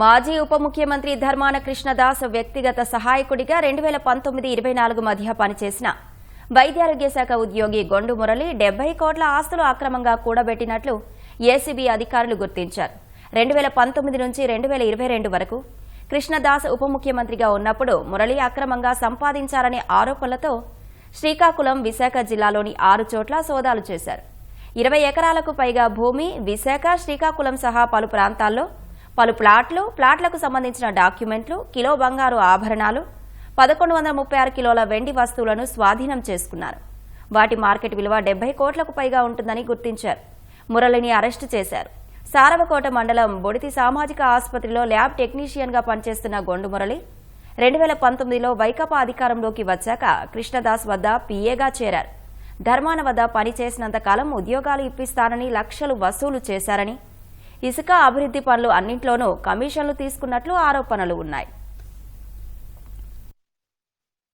మాజీ ఉప ముఖ్యమంత్రి ధర్మాన కృష్ణదాస్ వ్యక్తిగత సహాయకుడిగా రెండు వేల పంతొమ్మిది ఇరవై నాలుగు మధ్య పనిచేసిన వైద్యారోగ్య శాఖ ఉద్యోగి గొండు మురళి డెబ్బై కోట్ల ఆస్తులు అక్రమంగా కూడబెట్టినట్లు ఏసీబీ అధికారులు గుర్తించారు. రెండు వేల పంతొమ్మిది నుంచి రెండు వేల ఇరవై రెండు వరకు కృష్ణదాస్ ఉప ముఖ్యమంత్రిగా ఉన్నప్పుడు మురళి అక్రమంగా సంపాదించారనే ఆరోపణలతో శ్రీకాకుళం విశాఖ జిల్లాలోని ఆరు చోట్ల సోదాలు చేశారు. ఇరవై ఎకరాలకు పైగా భూమి విశాఖ శ్రీకాకుళం సహా పలు ప్రాంతాల్లో పలు ప్లాట్లు ప్లాట్లకు సంబంధించిన డాక్యుమెంట్లు కిలో బంగారు ఆభరణాలు పదకొండు వందల ముప్పై ఆరు కిలోల వెండి వస్తువులను స్వాధీనం చేసుకున్నారు. వాటి మార్కెట్ విలువ డెబ్బై కోట్లకు పైగా ఉంటుందని గుర్తించారు. మురళిని అరెస్టు చేశారు. సారవకోట మండలం బొడితి సామాజిక ఆసుపత్రిలో ల్యాబ్ టెక్నీషియన్గా పనిచేస్తున్న గొండు మురళి రెండు వేల పంతొమ్మిదిలో వైకాపా అధికారంలోకి వచ్చాక కృష్ణదాస్ వద్ద పీఏగా చేరారు. ధర్మాన వద్ద పనిచేసినంత కాలం ఉద్యోగాలు ఇప్పిస్తానని లక్షలు వసూలు చేశారని ఇసుక అభివృద్ధి పనులు అన్నింట్లోనూ కమిషన్లు తీసుకున్నట్లు ఆరోపణలు ఉన్నాయి.